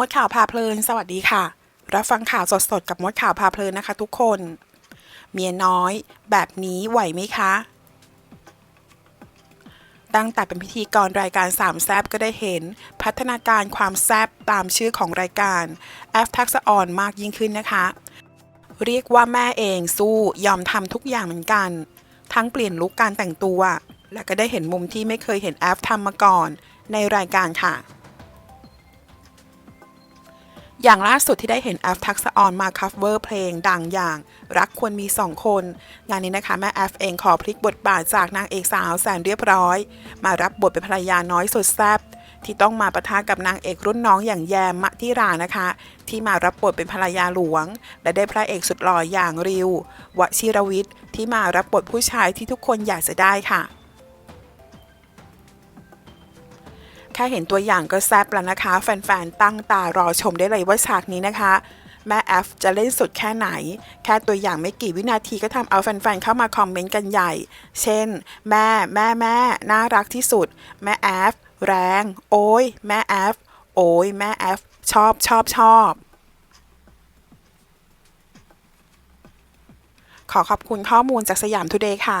มดข่าวพาเพลิน สวัสดีค่ะ รับฟังข่าวสดๆ กับมดข่าวพาเพลินนะคะทุกคน เมียน้อย แบบนี้ไหวไหมคะ ตั้งแต่เป็นพิธีกรรายการสามแซบก็ได้เห็น พัฒนาการความแซบตามชื่อของรายการแอฟทักษออนมากยิ่งขึ้นนะคะ เรียกว่าแม่เองสู้ยอมทำทุกอย่างเหมือนกัน ทั้งเปลี่ยนลุคการแต่งตัว และก็ได้เห็นมุมที่ไม่เคยเห็นแอฟทำมาก่อน ในรายการค่ะ อย่างล่าสุดที่ได้เห็นแอฟทักษะออนมาคัฟเวอร์เพลงดังอย่าง รักควรมีสองคน งานนี้นะคะ แม่แอฟเองขอพลิกบทบาทจากนางเอกสาวแสนเรียบร้อย มารับบทเป็นภรรยาน้อยสุดแซ่บที่ต้องมาประทะกับนางเอกรุ่นน้องอย่างแยมมะทิรานะคะ ที่มารับบทเป็นภรรยาหลวง และได้พระเอกสุดหล่ออย่างริววชิรวิทย์ที่มารับบทผู้ชายที่ทุกคนอยากจะได้ค่ะ แค่เห็นตัวอย่างก็แซ่บแล้วนะคะ แฟนๆ ตั้งตารอชมได้เลยว่าฉากนี้นะคะ แม่แอฟจะเล่นสุดแค่ไหน แค่ตัวอย่างไม่กี่วินาทีก็ทำเอาแฟนๆ เข้ามาคอมเมนต์กันใหญ่ เช่น แม่แม่แม่น่ารักที่สุด แม่แอฟแรง โอ้ยแม่แอฟโอ้ยแม่แอฟชอบชอบชอบขอขอบคุณข้อมูลจากสยามทูเดย์ค่ะ